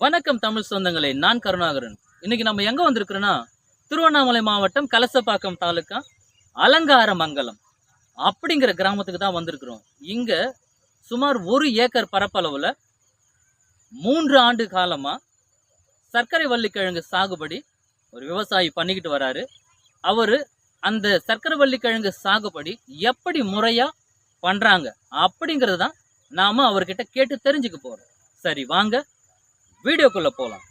வணக்கம் தமிழ் சொந்தங்களே நான் கருணாகரன். இன்னைக்கு நம்ம எங்க வந்திருக்கிறோன்னா திருவண்ணாமலை மாவட்டம் கலசப்பாக்கம் தாலுக்கா அலங்கார மங்கலம் அப்படிங்கிற கிராமத்துக்கு தான் வந்திருக்கிறோம். இங்க சுமார் ஒரு ஏக்கர் பரப்பளவுல மூன்று ஆண்டு காலமா சர்க்கரை வள்ளிக்கிழங்கு சாகுபடி ஒரு விவசாயி பண்ணிக்கிட்டு வராரு. அவரு அந்த சர்க்கரை வள்ளிக்கிழங்கு சாகுபடி எப்படி முறையா பண்றாங்க அப்படிங்கிறது தான் நாம அவர்கிட்ட கேட்டு தெரிஞ்சுக்க போறோம். சரி வாங்க. வீடியோக்குள்ள போலாம்.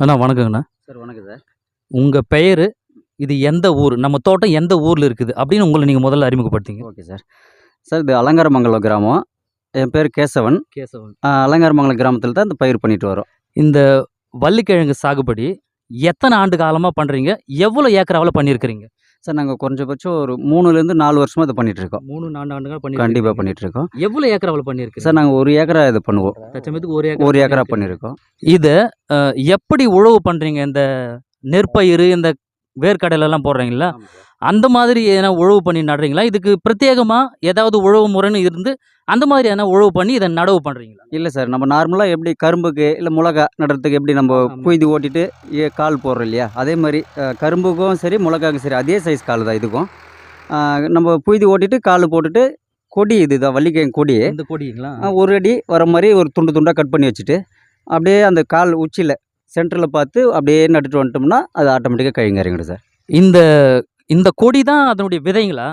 அண்ணா வணக்கங்கண்ணா. சார் வணக்கம் சார். உங்க பெயர் இது எந்த ஊர் நம்ம தோட்டம் எந்த ஊர்ல இருக்குது அப்படின்னு உங்களை நீங்க முதல்ல அறிமுகப்படுத்திங்க. Okay sir. சார் இது அலங்காரமங்கலம் கிராமம். என் பேர் கேசவன். கேசவன். அலங்காரமங்கலம் கிராமத்தில் தான் இந்த பயிர் பண்ணிட்டு வரோம். இந்த வள்ளிக்கிழங்கு சாகுபடி எத்தனை ஆண்டு காலமா பண்றீங்க? எவ்வளவு ஏக்கராவில் பண்ணியிருக்கிறீங்க? சார் நாங்கள் குறைஞ்சபட்சம் ஒரு மூணுலேருந்து நாலு வருஷமாக இதை பண்ணிட்டு இருக்கோம் மூணு நான்கு ஆண்டுகள் கண்டிப்பாக பண்ணிட்டு இருக்கோம் எவ்வளவு ஏக்கராவில் பண்ணியிருக்கு சார் நாங்கள் ஒரு ஏக்கரா இது பண்ணுவோம். தச்சமயத்துக்கு ஒரு ஏக்கர் ஒரு ஏக்கரா பண்ணியிருக்கோம். இதை எப்படி உழவு பண்றீங்க? இந்த நெற்பயிர் இந்த வேர்க்கடலை எல்லாம் போடுறீங்களா அந்த மாதிரி எதனா உழவு பண்ணி நடுறீங்களா? இதுக்கு பிரத்யேகமா ஏதாவது உழவு முறைன்னு இருந்து அந்த மாதிரி எதனா உழவு பண்ணி இதை நடவு பண்றீங்களா? இல்லை சார். நம்ம நார்மலாக எப்படி கரும்புக்கு இல்லை மிளகா நடுறதுக்கு எப்படி நம்ம. குய்து ஓட்டிட்டு கால் போடுறோம் இல்லையா? அதே மாதிரி கரும்புக்கும் சரி மிளகாக்கும் சரி அதே சைஸ் கால் தான் இதுக்கும். நம்ம புய்தி ஓட்டிட்டு கால் போட்டுட்டு கொடி இதுதான் வள்ளிக்கிழங்கு கொடி. இந்த கொடிங்களா? ஒரு அடி வர மாதிரி ஒரு துண்டு துண்டாக கட் பண்ணி வச்சுட்டு அப்படியே அந்த கால் உச்சியில் சென்டரில் பார்த்து அப்படியே நட்டுட்டு வந்துட்டோம்னா அது ஆட்டோமேட்டிக்காக கழுங்க இறங்கிடும் சார். இந்த இந்த கொடி தான் அதனுடைய விதைங்களா?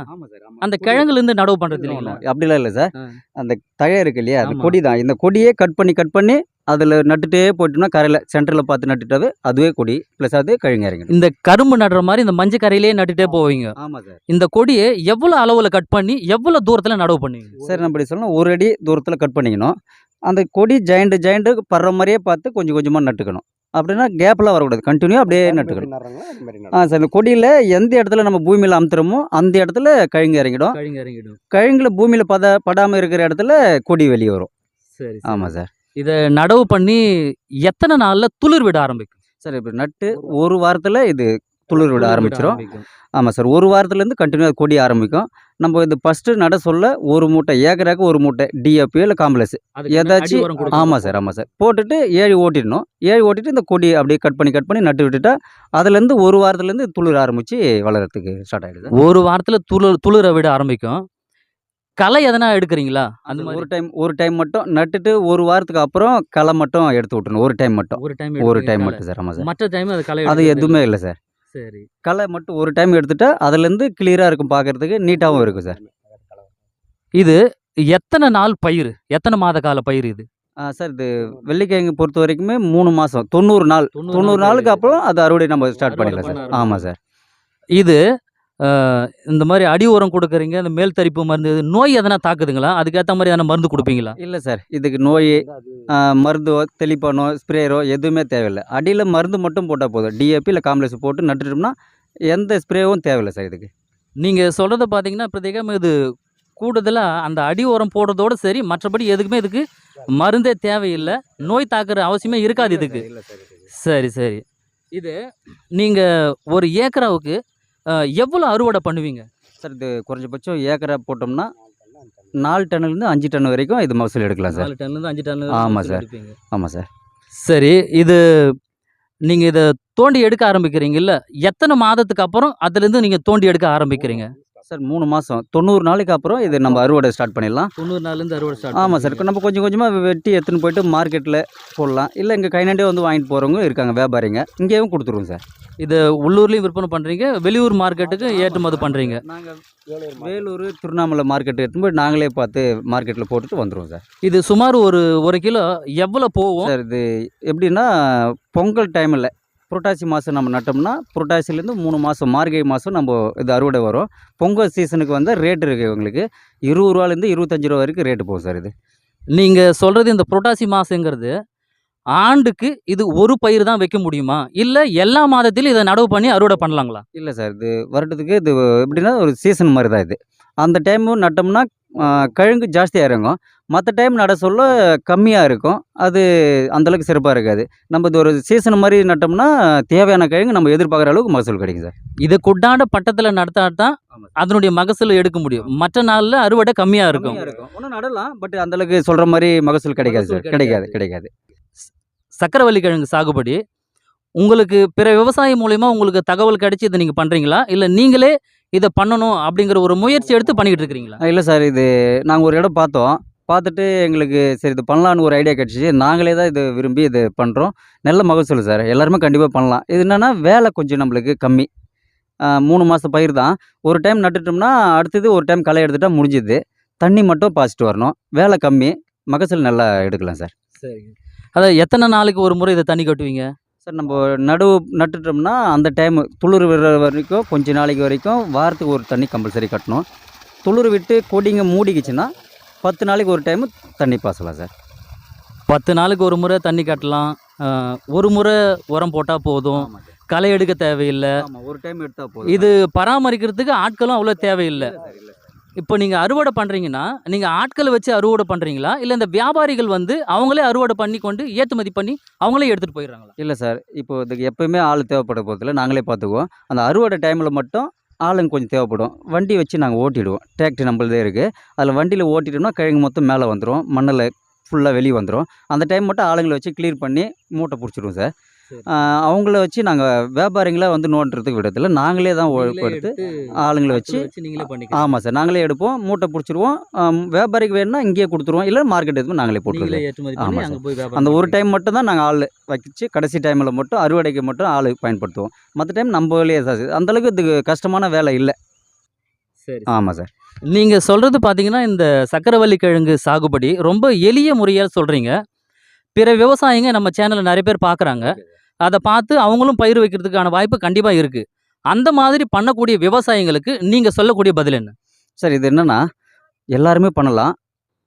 அந்த கிழங்குல இருந்து நடவு பண்றது இல்லைங்களா? அப்படிலாம் இல்லை சார். அந்த தழை இருக்கு இல்லையா அந்த. கொடி தான். இந்த கொடியே கட் பண்ணி கட் பண்ணி அதில் நட்டுட்டே போயிட்டோம்னா கரையில் சென்டரில் பார்த்து நட்டுட்டாவே அதுவே கொடி ப்ளஸ் அது கழுங்க இறங்கிடும். இந்த கரும்பு நடுற மாதிரி இந்த மஞ்சள் கரையிலே நட்டுட்டே போவீங்க. ஆமாம் சார். இந்த கொடியை எவ்வளவு அளவுல கட் பண்ணி எவ்வளவு தூரத்துல நடவு பண்ணுவீங்க? சார் நம்ம இப்படி சொல்லணும் ஒரு அடி தூரத்தில் கட் பண்ணிக்கணும். அந்த கொடி ஜாயிண்ட் ஜாயிண்ட்டு படுற மாதிரியே பார்த்து கொஞ்சம் கொஞ்சமாக நட்டுக்கணும். அப்படின்னா கேப்லாம் வரக்கூடாது. கண்டினியூ அப்படியே நட்டுக்கணும். ஆ சார் இந்த கொடியில் எந்த இடத்துல நம்ம பூமியில் அமுத்துறோமோ அந்த இடத்துல கழுங்கு இறங்கிடும். கழிங்க இறங்கிடும். கழுங்குல பூமியில் பத படாமல் இருக்கிற இடத்துல கொடி வெளியே வரும். சரி ஆமாம் சார். இதை நடவு பண்ணி எத்தனை நாள்ல துளிர் விட ஆரம்பிக்கும்? சார் இப்போ நட்டு ஒரு வாரத்தில் இது துளிர் விட ஆரம்பிச்சிடும். ஆமாம் சார் ஒரு வாரத்துலேருந்து கண்டினியூ கொடி ஆரம்பிக்கும். நம்ம இது ஃபஸ்ட்டு நட சொல்ல ஒரு மூட்டை ஏக்கராக்கு ஒரு மூட்டை டிஏபி இல்லை காம்ப்ளெக்ஸ் ஏதாச்சும். ஆமாம் சார் ஆமாம் சார். போட்டுட்டு ஏழி ஓட்டிடணும். ஏழி ஓட்டிட்டு இந்த கொடி அப்படியே கட் பண்ணி கட் பண்ணி நட்டு விட்டுட்டா அதுலேருந்து ஒரு வாரத்துலேருந்து துளிர் ஆரம்பித்து வளர்கிறதுக்கு ஸ்டார்ட் ஆகிடுது ஒரு வாரத்துல துளிர் துளிர விட ஆரம்பிக்கும். களை எதனா எடுக்கிறீங்களா? அந்த ஒரு டைம் ஒரு டைம் மட்டும் நட்டுட்டு ஒரு வாரத்துக்கு அப்புறம் களை மட்டும் எடுத்து விட்டுணும் ஒரு டைம் மட்டும். ஒரு டைம் ஒரு டைம் மட்டும் சார் ஆமாம் சார். மற்ற டைம் அது களை அது எதுவுமே இல்லை சார். சரி. களை மட்டும் ஒரு டைம் எடுத்துட்டா அதுலேருந்து கிளியராக இருக்கும் பார்க்கறதுக்கு நீட்டாகவும் இருக்கும் சார். இது எத்தனை நாள் பயிர் எத்தனை மாத கால பயிர் இது? சார் இது வெள்ளிக்கிழங்கு பொறுத்த வரைக்குமே மூணு மாதம் தொண்ணூறு நாள். தொண்ணூறு நாளுக்கு அப்புறம் அது அறுவடை நம்ம ஸ்டார்ட் பண்ணிடலாம் பண்ண சார். ஆமாம் சார். இது இந்த மாதிரி அடி உரம் கொடுக்குறீங்க இந்த மேல் தரிப்பு மருந்து நோய் எதனா தாக்குதுங்களா? அதுக்கேற்ற மாதிரி எதனா மருந்து கொடுப்பீங்களா? இல்லை சார். இதுக்கு நோய் மருந்தோ தெளிப்பானோ ஸ்ப்ரேயரோ எதுவுமே தேவையில்லை. அடியில் மருந்து மட்டும் போட்டால் போதும். டிஏபி இல்லை காம்ப்ளெக்ஸ் போட்டு நட்டுட்டோம்னா எந்த ஸ்ப்ரேவும் தேவையில்லை சார் இதுக்கு. நீங்கள் சொல்கிறத பார்த்தீங்கன்னா பிரத்யேகம் இது கூடுதலாக அந்த அடி உரம் போடுறதோட சரி மற்றபடி எதுக்குமே இதுக்கு மருந்தே தேவையில்லை. நோய் தாக்குற அவசியமே இருக்காது இதுக்கு. சரி சரி இது நீங்கள் ஒரு ஏக்கராவுக்கு எவ்வளோ அறுவடை பண்ணுவீங்க? சார் இது குறைஞ்சபட்சம் ஏக்கரா போட்டோம்னா நாலு டன்னுலேருந்து அஞ்சு டன் வரைக்கும் இது மகசூல் எடுக்கலாம் சார். நாலு டன்லேருந்து அஞ்சு டன் ஆமா சார். ஆமாம் சார். சரி இது நீங்கள் இதை தோண்டி எடுக்க ஆரம்பிக்கிறீங்கல்ல எத்தனை மாதத்துக்கு அப்புறம் அதுலேருந்து நீங்கள் தோண்டி எடுக்க ஆரம்பிக்கிறீங்க? சார் மூணு மாதம் தொண்ணூறு நாளைக்கு அப்புறம் இது நம்ம அறுவடை ஸ்டார்ட் பண்ணிடலாம். தொண்ணூறு நாள்லேருந்து அறுவடை ஸ்டார்ட் ஆமாம் சார் நம்ம கொஞ்சம் கொஞ்சமாக வெட்டி எடுத்துன்னு போயிட்டு மார்க்கெட்டில் போடலாம். இல்லை இங்கே கைநாண்டே வந்து வாங்கிட்டு போகிறவங்க இருக்காங்க வியாபாரிங்க. இங்கேயும் கொடுத்துருவோம் சார். இது உள்ளூர்லேயும் விற்பனை பண்ணுறீங்க வெளியூர் மார்க்கெட்டுக்கு ஏற்றுமதி பண்ணுறீங்க நாங்கள் வேலூர் திருவண்ணாமலை மார்க்கெட்டு எடுத்துன்னு போய் நாங்களே பார்த்து மார்க்கெட்டில் போட்டுட்டு வந்துடுவோம் சார். இது சுமார் ஒரு ஒரு கிலோ எவ்வளோ போகும்? சார் இது எப்படின்னா பொங்கல் டைமில் புரட்டாசி மாதம் நம்ம நட்டோம்னா புரட்டாசிலேருந்து மூணு மாதம் மார்கழி மாதம் நம்ம இது அறுவடை வரும். பொங்கல் சீசனுக்கு வந்து ரேட் இருக்குது உங்களுக்கு இருபது ரூபாலேருந்து இருபத்தஞ்சி ரூபா வரைக்கும் ரேட்டு போகும் சார் இது. நீங்கள் சொல்கிறது இந்த புரட்டாசி மாதங்கிறது ஆண்டுக்கு இது ஒரு பயிர் தான் வைக்க முடியுமா? இல்லை எல்லா மாதத்திலும் இதை நடவு பண்ணி அறுவடை பண்ணலாங்களா? இல்லை சார் இது வருடத்துக்கு இது எப்படின்னா ஒரு சீசன் மாதிரி தான் இது. அந்த டைமும் நட்டோம்னா கழுங்கு ஜாஸ்தியாக இறங்கும். மற்ற டைம் நட சொல்ல கம்மியாக இருக்கும். அது அந்தளவுக்கு சிறப்பாக இருக்காது. நம்ம இது ஒரு சீசன் மாதிரி நட்டோம்னா தேவையான கிழங்கு நம்ம எதிர்பார்க்குற அளவுக்கு மகசூல் கிடைக்கும் சார். இதுக்குண்டான பட்டத்தில் நடத்தா தான் அதனுடைய மகசூல் எடுக்க முடியும். மற்ற நாளில் அறுவடை கம்மியாக இருக்கும். ஒன்றும் நடலாம். பட் அந்தளவுக்கு சொல்கிற மாதிரி மகசூல் கிடைக்காது சார். கிடைக்காது. கிடைக்காது. சக்கரவள்ளி கிழங்கு சாகுபடி. உங்களுக்கு பிற விவசாயி மூலயமா உங்களுக்கு தகவல் கிடைச்சி இதை நீங்கள் பண்ணுறீங்களா இல்லை நீங்களே இதை பண்ணணும் அப்படிங்கிற ஒரு முயற்சி எடுத்து பண்ணிக்கிட்டு இருக்கிறீங்களா? இல்லை சார். இது நாங்கள் ஒரு இடம் பார்த்தோம். பார்த்துட்டு எங்களுக்கு சரி இது பண்ணலான்னு ஒரு ஐடியா கிடச்சிச்சு. நாங்களே தான் இது விரும்பி இது பண்ணுறோம் நல்ல மகசூல் சார். எல்லாருமே கண்டிப்பாக பண்ணலாம். இது என்னென்னா வேலை கொஞ்சம் நம்மளுக்கு கம்மி. மூணு மாதம் பயிர் தான். ஒரு டைம் நட்டுட்டோம்னா அடுத்தது ஒரு டைம் களை எடுத்துட்டா முடிஞ்சுது. தண்ணி மட்டும் பாய்ச்சிட்டு வரணும். வேலை கம்மி. மகசூல் நல்லா எடுக்கலாம் சார். சரி அதான் எத்தனை நாளைக்கு ஒரு முறை இதை தண்ணி கட்டுவீங்க? சார் நம்ம நடுவு நட்டுட்டோம்னா அந்த டைம் துளிர் விடுற வரைக்கும் கொஞ்ச நாளைக்கு வரைக்கும் வாரத்துக்கு ஒரு தண்ணி கம்பல்சரி கட்டணும். துளிர் விட்டு கொடிங்க மூடிக்கிச்சுன்னா பத்து நாளைக்கு ஒரு டைம் தண்ணி பாசலாம் சார். பத்து நாளுக்கு ஒரு முறை தண்ணி கட்டலாம். ஒரு முறை உரம் போட்டால் போதும். களை எடுக்க தேவையில்லை. ஒரு டைம் எடுத்தா போதும். இது பராமரிக்கிறதுக்கு ஆட்களும் அவ்வளோ தேவையில்லை. இப்போ நீங்கள் அறுவடை பண்ணுறீங்கன்னா நீங்கள் ஆட்களை வச்சு அறுவடை பண்ணுறீங்களா இல்லை இந்த வியாபாரிகள் வந்து அவங்களே அறுவடை பண்ணி கொண்டு ஏற்றுமதி பண்ணி அவங்களே எடுத்துகிட்டு போயிடுறாங்களா? இல்லை சார். இப்போ இதுக்கு எப்பயுமே ஆள் தேவைப்பட போகிறதில்ல நாங்களே பார்த்துக்குவோம். அந்த அறுவடை டைமில் மட்டும் ஆளுங்க கொஞ்சம் தேவைப்படும். வண்டி வச்சு நாங்கள் ஓட்டிடுவோம். டிராக்டர் நம்மளதே இருக்குது அதில் வண்டியில் ஓட்டிட்டோம்னா கிழங்கு மொத்தம் மேலே வந்துடும் மண்ணில் ஃபுல்லாக வெளியே வந்துடும் அந்த டைம் மட்டும் ஆளுங்களை வச்சு கிளியர் பண்ணி மூட்டை பிடிச்சிடுவோம் சார். அவங்கள வச்சு நாங்கள் வியாபாரிங்கள வந்து நோண்டுறதுக்கு விடத்தில் நாங்களே தான் எடுத்து ஆளுங்களை வச்சு ஆமாம் சார். நாங்களே எடுப்போம். மூட்டை பிடிச்சிருவோம். வியாபாரிக்கு வேணும்னா இங்கேயே கொடுத்துருவோம். இல்லை மார்க்கெட் எதுவும் நாங்களே போட்டுருவோம் சார். அந்த ஒரு. டைம் மட்டும் தான் நாங்கள் ஆள் வச்சு கடைசி டைமில் மட்டும் அறுவடைக்கு மட்டும் ஆள் பயன்படுத்துவோம். மற்ற டைம் நம்மளே சார் அந்தளவுக்கு இதுக்கு கஷ்டமான வேலை இல்லை. சரி ஆமாம் சார். நீங்கள் சொல்கிறது பார்த்தீங்கன்னா இந்த சக்கரவள்ளி கிழங்கு சாகுபடி ரொம்ப எளிய முறையாக சொல்கிறீங்க பிற விவசாயிங்க நம்ம சேனலில் நிறைய பேர் பார்க்குறாங்க அதை பார்த்து அவங்களும் பயிர் வைக்கிறதுக்கான வாய்ப்பு கண்டிப்பாக இருக்குது அந்த மாதிரி பண்ணக்கூடிய விவசாயிங்களுக்கு நீங்கள் சொல்லக்கூடிய பதில் என்ன? சார் இது என்னென்னா எல்லாருமே பண்ணலாம்.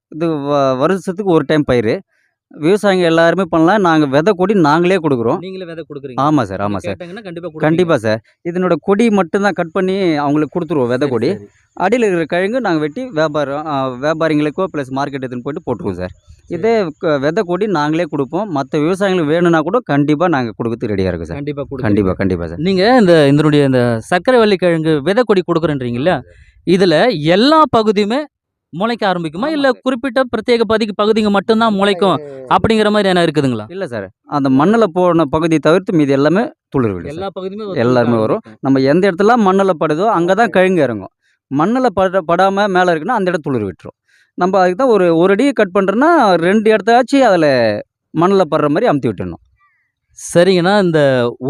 இது வ- வருஷத்துக்கு ஒரு டைம் பயிர். விவசாயிங்க எல்லாருமே பண்ணலாம். நாங்கள் விதை கொடி நாங்களே கொடுக்குறோம். நீங்களே விதை கொடுக்குறீங்க. ஆமாம் சார் ஆமாம் சார். கண்டிப்பாக கண்டிப்பாக சார். இதனோட கொடி மட்டும்தான் கட் பண்ணி அவங்களுக்கு கொடுத்துருவோம் விதை கொடி. அடியில் இருக்கிற கிழங்கு நாங்கள் வெட்டி வியாபாரம் வியாபாரிங்களுக்கோ ப்ளஸ் மார்க்கெட் எடுத்துன்னு போயிட்டு போட்டுருவோம் சார். இதே விதை கொடி நாங்களே கொடுப்போம். மற்ற விவசாயிகளுக்கு வேணும்னா கூட கண்டிப்பாக நாங்கள் கொடுக்கறதுக்கு ரெடியாக இருக்கோம் சார். கண்டிப்பாக கண்டிப்பாக கண்டிப்பாக சார். நீங்கள் இந்த இதனுடைய இந்த சர்க்கரைவள்ளி கிழங்கு விதை கொடி கொடுக்குறேன்றீங்கல்ல இதில் எல்லா பகுதியுமே முளைக்க ஆரம்பிக்குமா? இல்லை குறிப்பிட்ட பிரத்யேக பகுதிக்கு பகுதிங்க மட்டும்தான் முளைக்கும் அப்படிங்கிற மாதிரி என்ன இருக்குதுங்களா? இல்லை சார். அந்த மண்ணில் போன பகுதி தவிர்த்து மீதி எல்லாமே துளிர் விடும். எல்லா பகுதியுமே எல்லாருமே வரும். நம்ம எந்த இடத்துல மண்ணில் படுதோ அங்கே தான் கிழங்கு இறங்கும். மண்ணில் பட படாமல் மேலே இருக்குன்னா அந்த இடம் துளிர் விட்டுரும். நம்ம அதுக்கு தான் ஒரு ஒரு அடி கட் பண்ணுறோன்னா ரெண்டு இடத்தாச்சும் அதில் மண்ணில் படுற மாதிரி அமுத்தி விட்டுடணும் சரிங்கண்ணா இந்த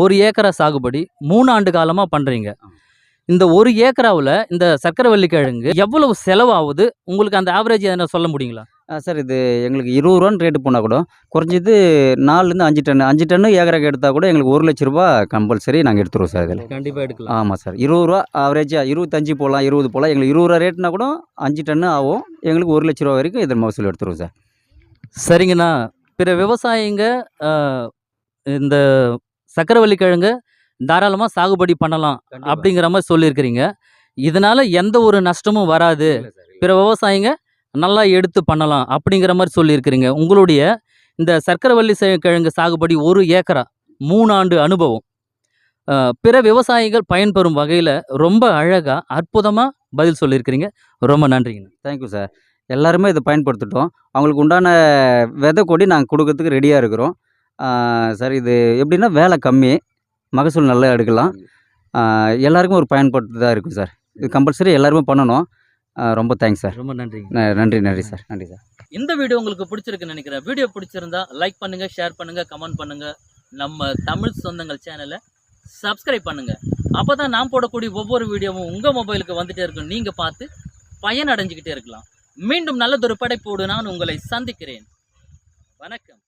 ஒரு ஏக்கரா சாகுபடி மூணு ஆண்டு காலமாக பண்ணுறீங்க. இந்த ஒரு ஏக்கராவில் இந்த சர்க்கரைவள்ளி கிழங்கு எவ்வளவு செலவாகுது? உங்களுக்கு அந்த ஆவரேஜ் எதனா சொல்ல முடியுங்களா? சார் இது எங்களுக்கு இருபது ரூபான்னு ரேட்டு போனால் கூட குறைஞ்சது நாலுலேருந்து அஞ்சு டன் அஞ்சு டன்னு ஏக்கராக்கு எடுத்தால் கூட எங்களுக்கு ஒரு லட்ச ரூபா கம்பல்சரி நாங்கள் எடுத்துருவோம் சார் இதில். கண்டிப்பாக எடுக்கலாம். ஆமாம் சார் இருபது ரூபா ஆவரேஜாக இருபத்தஞ்சு போகலாம் இருபது போகலாம் எங்களுக்கு இருபது ரூபா ரேட்னா கூட அஞ்சு டன்னு ஆகும். எங்களுக்கு ஒரு லட்ச ரூபா வரைக்கும் இதில் மகசூல் எடுத்துருவோம் சார். சரிங்கண்ணா. பிற விவசாயிங்க இந்த சக்கரவள்ளி கிழங்கு தாராளமாக சாகுபடி பண்ணலாம் அப்படிங்கிற மாதிரி சொல்லியிருக்கிறீங்க. இதனால எந்த ஒரு நஷ்டமும் வராது. பிற விவசாயிங்க நல்லா எடுத்து பண்ணலாம் அப்படிங்கிற மாதிரி சொல்லியிருக்கிறீங்க. உங்களுடைய இந்த சர்க்கரைவள்ளி கிழங்கு சாகுபடி ஒரு ஏக்கரா? மூணு ஆண்டு அனுபவம். பிற விவசாயிகள் பயன்பெறும் வகையில் ரொம்ப அழகாக அற்புதமாக பதில் சொல்லியிருக்கிறீங்க. ரொம்ப நன்றிங்க. தேங்க்யூ சார் எல்லாருமே இதை பயன்படுத்திட்டோம். அவங்களுக்கு உண்டான விதை கொடி நாங்கள் கொடுக்கறதுக்கு ரெடியாக இருக்கிறோம். சார் இது எப்படின்னா வேலை கம்மி. மகசூல் நல்லா எடுக்கலாம். எல்லாருக்கும் ஒரு பயன்படுத்ததாக இருக்கும் சார். இது கம்பல்சரி எல்லாருமே பண்ணணும். ரொம்ப தேங்க்ஸ் சார். ரொம்ப நன்றிங்க. ந- நன்றி நன்றி சார். நன்றி சார். இந்த வீடியோ உங்களுக்கு பிடிச்சிருக்குன்னு நினைக்கிறேன். வீடியோ பிடிச்சிருந்தா லைக் பண்ணுங்க ஷேர் பண்ணுங்க கமெண்ட் பண்ணுங்க. நம்ம தமிழ் சொந்தங்கள் சேனலை சப்ஸ்கிரைப் பண்ணுங்க. அப்பதான் நான் போடக்கூடிய ஒவ்வொரு வீடியோவும் உங்க மொபைலுக்கு வந்துட்டே இருக்கும். நீங்க பார்த்து பயன் அடைஞ்சுக்கிட்டே இருக்கலாம். மீண்டும் நல்லதொரு படைப்போடு நான் உங்களை சந்திக்கிறேன். வணக்கம்.